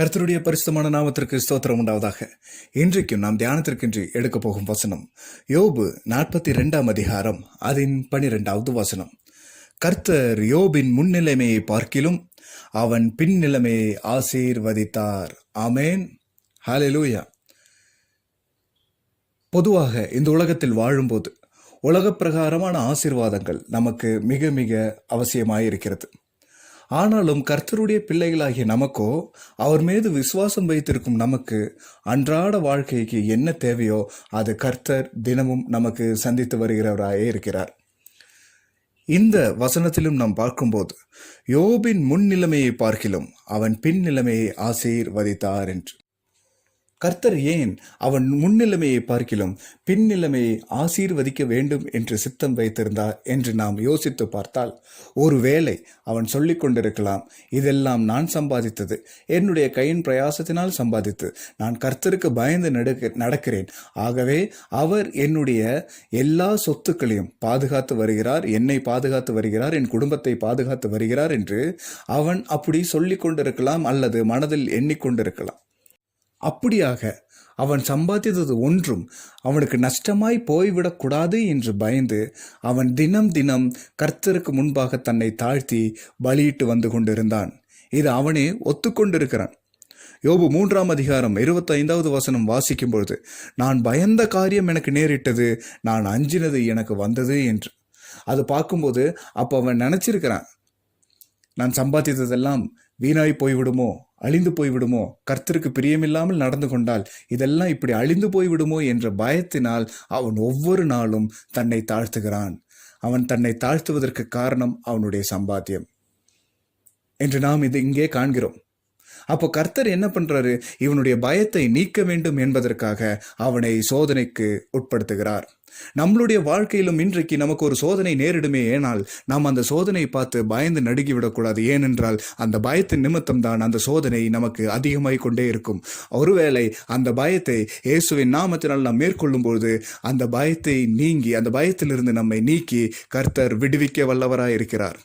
கர்த்தருடைய பரிசுத்தமான நாமத்திற்கு ஸ்தோத்திரம் உண்டாவதாக. இன்றைக்கும் நாம் தியானத்திற்கின்றி எடுக்கப் போகும் வசனம் யோபு நாற்பத்தி ரெண்டாம் அதிகாரம் அதன் பனிரெண்டாவது வசனம். கர்த்தர் யோபின் முன்னிலைமையை பார்க்கிலும் அவன் பின்னிலைமையை ஆசீர்வதித்தார். ஆமேன். ஹalleluya. பொதுவாக இந்த உலகத்தில் வாழும்போது உலகப் பிரகாரமான ஆசீர்வாதங்கள் நமக்கு மிக மிக அவசியமாயிருக்கிறது. ஆனாலும் கர்த்தருடைய பிள்ளைகளாகிய நமக்கோ அவர் மீது விசுவாசம் வைத்திருக்கும் நமக்கு அன்றாட வாழ்க்கைக்கு என்ன தேவையோ அது கர்த்தர் தினமும் நமக்கு சந்தித்து வருகிறவராயே இருக்கிறார். இந்த வசனத்திலும் நாம் பார்க்கும்போது யோபின் முன் நிலைமையை பார்க்கிலும் அவன் பின் நிலைமையை ஆசீர்வதித்தார் என்று. கர்த்தர் ஏன் அவன் முன்னிலைமையை பார்க்கிலும் பின்னிலைமையை ஆசீர்வதிக்க வேண்டும் என்று சித்தம் வைத்திருந்தார் என்று நாம் யோசித்து பார்த்தால் ஒருவேளை அவன் சொல்லிக் கொண்டிருக்கலாம் இதெல்லாம் நான் சம்பாதித்தது. என்னுடைய கையின் பிரயாசத்தினால் சம்பாதித்து நான் கர்த்தருக்கு பயந்து நடக்க நடக்கிறேன். ஆகவே அவர் என்னுடைய எல்லா சொத்துக்களையும் பாதுகாத்து வருகிறார். என்னை பாதுகாத்து வருகிறார். என் குடும்பத்தை பாதுகாத்து வருகிறார் என்று அவன் அப்படி சொல்லிக் கொண்டிருக்கலாம் அல்லது மனதில் எண்ணிக்கொண்டிருக்கலாம் அப்படியாக அவன் சம்பாதித்தது ஒன்றும் அவனுக்கு நஷ்டமாய் போய்விடக்கூடாது என்று பயந்து அவன் தினம் தினம் கர்த்தருக்கு முன்பாக தன்னை தாழ்த்தி பலியிட்டு வந்து கொண்டிருந்தான். இது அவனே ஒத்துக்கொண்டிருக்கிறான். யோபு மூன்றாம் அதிகாரம் இருபத்தைந்தாவது வசனம் வாசிக்கும் பொழுது நான் பயந்த காரியம் எனக்கு நேரிட்டது நான் அஞ்சினது எனக்கு வந்தது என்று. அது பார்க்கும்போது அப்போ அவன் நினச்சிருக்கிறான் நான் சம்பாதித்ததெல்லாம் வீணாய் போய்விடுமோ? அழிந்து போய்விடுமோ? கர்த்தருக்கு பிரியமில்லாமல் நடந்து கொண்டால் இதெல்லாம் இப்படி அழிந்து போய்விடுமோ என்ற பயத்தினால் அவன் ஒவ்வொரு நாளும் தன்னை தாழ்த்துகிறான். அவன் தன்னை தாழ்த்துவதற்கு காரணம் அவனுடைய சம்பாத்தியம். என்று நாம் இது இங்கே காண்கிறோம். அப்போ கர்த்தர் என்ன பண்றாரு? இவனுடைய பயத்தை நீக்க வேண்டும் என்பதற்காக அவனை சோதனைக்கு உட்படுத்துகிறார். நம்மளுடைய வாழ்க்கையிலும் இன்றைக்கு நமக்கு ஒரு சோதனை நேரிடுமே ஏனால் நாம் அந்த சோதனையை பார்த்து பயந்து நடுங்கிவிடக்கூடாது. ஏனென்றால் அந்த பயத்தின் நிமித்தம் தான் அந்த சோதனை நமக்கு அதிகமாய் கொண்டே இருக்கும். ஒருவேளை அந்த பயத்தை இயேசுவின் நாமத்தினால் நாம் மேற்கொள்ளும் பொழுது அந்த பயத்தை நீங்கி அந்த பயத்திலிருந்து நம்மை நீக்கி கர்த்தர் விடுவிக்க வல்லவராய் இருக்கிறார்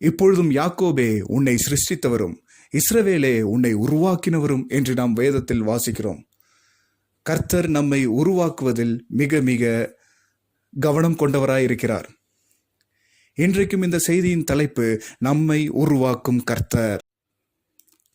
இப்பொழுதும் யாக்கோபே உன்னை சிருஷ்டித்தவரும் இஸ்ரவேலே உன்னை உருவாக்கினவரும் என்று நாம் வேதத்தில் வாசிக்கிறோம். கர்த்தர் நம்மை உருவாக்குவதில் மிக மிக கவனம் கொண்டவராயிருக்கிறார். இன்றைக்கும் இந்த செய்தியின் தலைப்பு நம்மை உருவாக்கும் கர்த்தர்.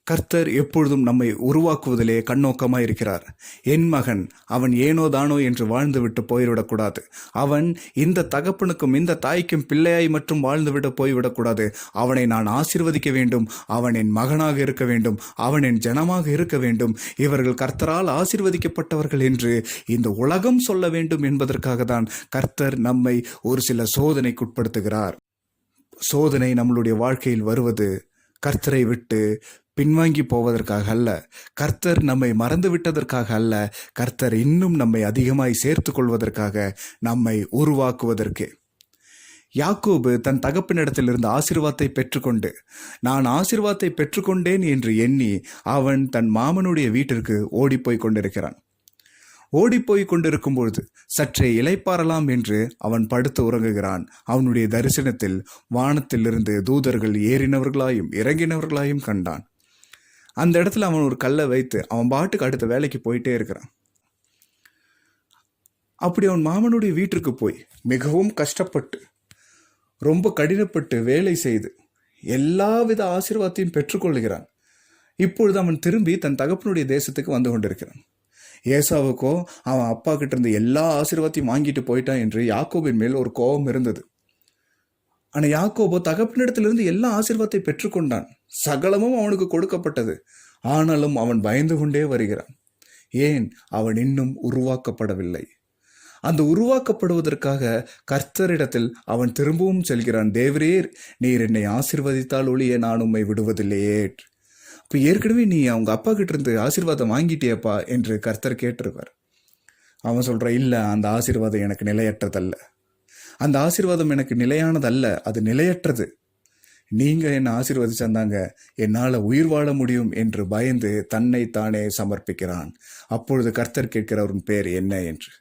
கர்த்தர் எப்பொழுதும் நம்மை உருவாக்குவதிலே கண்ணோக்கமாக இருக்கிறார். என் மகன் அவன் ஏனோ தானோ என்று வாழ்ந்துவிட்டு போய்விடக்கூடாது. அவன் இந்த தகப்பனுக்கும் இந்த தாய்க்கும் பிள்ளையாய் மட்டும் வாழ்ந்துவிட்டு போய்விடக்கூடாது. அவனை நான் ஆசிர்வதிக்க வேண்டும். அவன் என் மகனாக இருக்க வேண்டும். அவன் என் ஜனமாக இருக்க வேண்டும். இவர்கள் கர்த்தரால் ஆசிர்வதிக்கப்பட்டவர்கள் என்று இந்த உலகம் சொல்ல வேண்டும் என்பதற்காக தான் கர்த்தர் நம்மை ஒரு சில சோதனைக்குட்படுத்துகிறார். சோதனை நம்மளுடைய வாழ்க்கையில் வருவது கர்த்தரை விட்டு பின்வாங்கி போவதற்காக அல்ல. கர்த்தர் நம்மை மறந்து விட்டதற்காக அல்ல. கர்த்தர் இன்னும் நம்மை அதிகமாய் சேர்த்து கொள்வதற்காக நம்மை உருவாக்குவதற்கு. யாக்கோபு தன் தகப்பனிடத்திலிருந்து ஆசிர்வாதத்தை பெற்றுக்கொண்டு நான் ஆசிர்வாதத்தை பெற்றுக்கொண்டேன் என்று எண்ணி அவன் தன் மாமனுடைய வீட்டிற்கு ஓடிப்போய் கொண்டிருக்கிறான். ஓடிப்போய் கொண்டிருக்கும் பொழுது சற்றே இலைப்பாறலாம் என்று அவன் படுத்து உறங்குகிறான். அவனுடைய தரிசனத்தில் வானத்திலிருந்து தூதர்கள் ஏறினவர்களாயும் இறங்கினவர்களாயும் கண்டான். அந்த இடத்துல அவன் ஒரு கல்லை வைத்து அவன் பாட்டுக்கு அடுத்த வேலைக்கு போயிட்டே இருக்கிறான். அப்படி அவன் மாமனுடைய வீட்டிற்கு போய் மிகவும் கஷ்டப்பட்டு ரொம்ப கடினப்பட்டு வேலை செய்து எல்லாவித ஆசீர்வாதத்தையும் பெற்றுக்கொள்கிறான் இப்பொழுது அவன் திரும்பி தன் தகப்பனுடைய தேசத்துக்கு வந்து கொண்டிருக்கிறான். ஏசாவுக்கோ அவன் அப்பா கிட்ட இருந்து எல்லா ஆசீர்வாதத்தையும் வாங்கிட்டு போயிட்டான் என்று யாக்கோபின் மேல் ஒரு கோபம் இருந்தது. ஆனால் யாக்கோபோ தகப்பனிடத்திலிருந்து எல்லா ஆசீர்வாதத்தை பெற்றுக்கொண்டான். சகலமும் அவனுக்கு கொடுக்கப்பட்டது. ஆனாலும் அவன் பயந்து கொண்டே வருகிறான். ஏன்? அவன் இன்னும் உருவாக்கப்படவில்லை. அந்த உருவாக்கப்படுவதற்காக கர்த்தரிடத்தில் அவன் திரும்பவும் செல்கிறான். தேவரீர் நீர் என்னை ஆசிர்வதித்தால் ஒளிய நான் உம்மை விடுவதில்லையே. இப்போ ஏற்கனவே நீ அவங்க அப்பா கிட்ட இருந்து ஆசீர்வாதம் வாங்கிட்டியப்பா என்று கர்த்தர் கேட்டிருவார் அவன் சொல்கிறான் இல்லை அந்த ஆசீர்வாதம் எனக்கு நிலையற்றதல்ல. அந்த ஆசீர்வாதம் எனக்கு நிலையானதல்ல அது நிலையற்றது. நீங்க என்ன ஆசீர்வதிச்சிருந்தாங்க என்னால் உயிர் வாழ முடியும் என்று பயந்து தன்னை தானே சமர்ப்பிக்கிறான். அப்பொழுது கர்த்தர் கேட்கிறவரின் பேர் என்ன? என்று.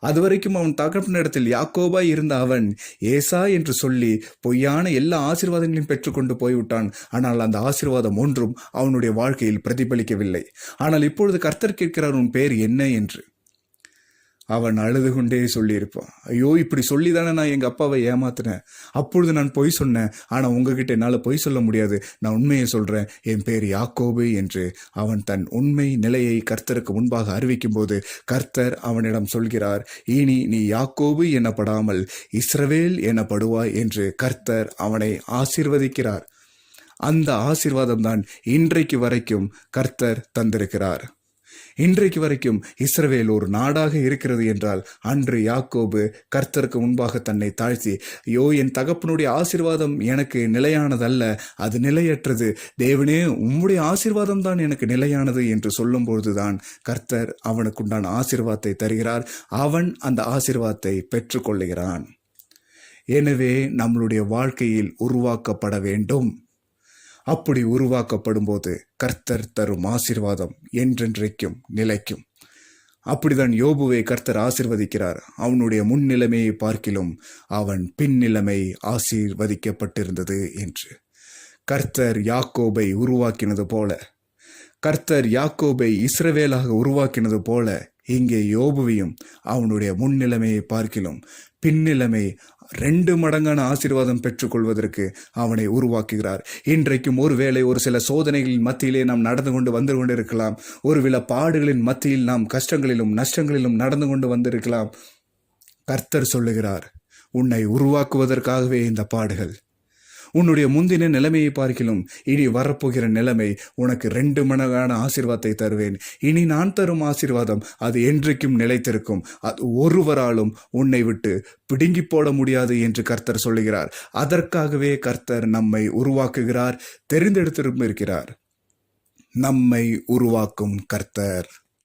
அதுவரைக்கும் அவன் தகப்பனிடத்தில் யாக்கோபாய் இருந்த அவன் ஏசா என்று சொல்லி பொய்யான எல்லா ஆசீர்வாதங்களையும் பெற்றுக்கொண்டு போய்விட்டான். ஆனால் அந்த ஆசீர்வாதம் ஒன்றும் அவனுடைய வாழ்க்கையில் பிரதிபலிக்கவில்லை. ஆனால் இப்பொழுது கர்த்தர் கேட்கிறார் உன் பேர் என்ன? என்று. அவன் அழுது கொண்டே சொல்லியிருப்பான். ஐயோ இப்படி சொல்லி தானே நான் எங்கள் அப்பாவை ஏமாத்தினேன். அப்பொழுது நான் பொய் சொன்னேன். ஆனால் உங்ககிட்ட என்னால் பொய் சொல்ல முடியாது. நான் உண்மையை சொல்கிறேன் என் பேர் யாக்கோபு என்று அவன் தன் உண்மை நிலையை கர்த்தருக்கு முன்பாக அறிவிக்கும்போது கர்த்தர் அவனிடம் சொல்கிறார் இனி நீ யாக்கோபு எனப்படாமல் இஸ்ரவேல் எனப்படுவாய் என்று கர்த்தர் அவனை ஆசிர்வதிக்கிறார். அந்த ஆசீர்வாதம் தான் இன்றைக்கு வரைக்கும் கர்த்தர் தந்திருக்கிறார். இன்றைக்கு வரைக்கும் இஸ்ரவேல் ஒரு நாடாக இருக்கிறது என்றால் அன்று யாக்கோபு கர்த்தருக்கு முன்பாக தன்னை தாழ்த்தி ஐயோ என் தகப்பனுடைய ஆசீர்வாதம் எனக்கு நிலையானதல்ல அது நிலையற்றது. தேவனே உம்முடைய ஆசீர்வாதம் தான் எனக்கு நிலையானது என்று சொல்லும்பொழுதுதான் கர்த்தர் அவனுக்குண்டான ஆசீர்வாதத்தை தருகிறார். அவன் அந்த ஆசீர்வாதத்தை பெற்றுக்கொள்ளுகிறான். எனவே நம்மளுடைய வாழ்க்கையில் உருவாக்கப்பட வேண்டும். அப்படி உருவாக்கப்படும் போது கர்த்தர் தரும் ஆசீர்வாதம் என்றென்றைக்கும் நிலைக்கும். அப்படிதான் யோபுவை கர்த்தர் ஆசிர்வதிக்கிறார். அவனுடைய முன்னிலைமையை பார்க்கிலும் அவன் பின்னிலைமை ஆசீர்வதிக்கப்பட்டிருந்தது என்று. கர்த்தர் யாக்கோபை உருவாக்கினது போல. கர்த்தர் யாக்கோபை இஸ்ரவேலாக உருவாக்கினது போல இங்கே யோபுவையும் அவனுடைய முன்னிலைமையை பார்க்கிலும். பின்னிலைமை ரெண்டு மடங்கான ஆசீர்வாதம் பெற்றுக்கொள்வதற்கு அவனை உருவாக்குகிறார். இன்றைக்கும் ஒருவேளை ஒரு சில சோதனைகளின் மத்தியிலே நாம் நடந்து கொண்டு வந்து கொண்டிருக்கலாம். ஒருவில பாடுகளின் மத்தியில் நாம் கஷ்டங்களிலும் நஷ்டங்களிலும் நடந்து கொண்டு வந்திருக்கலாம். கர்த்தர் சொல்லுகிறார் உன்னை உருவாக்குவதற்காகவே இந்த பாடுகள். உன்னுடைய முந்தின நிலைமையை பார்க்கிலும் இனி வரப்போகிற நிலைமை உனக்கு ரெண்டு மடங்கான ஆசீர்வாதத்தை தருவேன். இனி நான் தரும் ஆசீர்வாதம் அது என்றைக்கும் நிலைத்திருக்கும். அது ஒருவராலும் உன்னை விட்டு பிடுங்கி போட முடியாது என்று கர்த்தர் சொல்லுகிறார். அதற்காகவே கர்த்தர் நம்மை உருவாக்குகிறார் தெரிந்தெடுத்திருக்கிறார் நம்மை உருவாக்கும் கர்த்தர்.